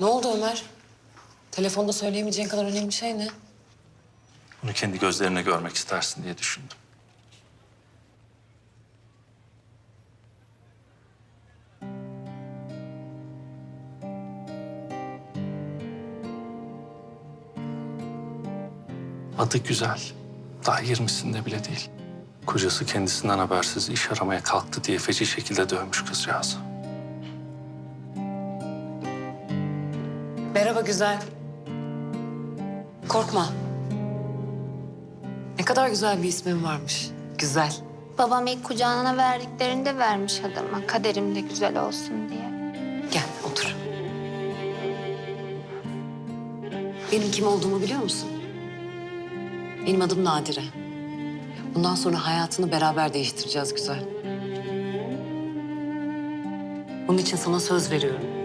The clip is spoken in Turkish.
Ne oldu Ömer? Telefonda söyleyemeyeceğin kadar önemli şey ne? Bunu kendi gözlerine görmek istersin diye düşündüm. Adı güzel. Daha yirmisinde bile değil. Kocası kendisinden habersiz iş aramaya kalktı diye feci şekilde dövmüş kızcağızı. Merhaba güzel. Korkma. Ne kadar güzel bir ismin varmış. Güzel. Babam ilk kucağına verdiklerinde vermiş adama. Kaderim de güzel olsun diye. Gel otur. Benim kim olduğumu biliyor musun? Benim adım Nadire. Bundan sonra hayatını beraber değiştireceğiz güzel. Bunun için sana söz veriyorum.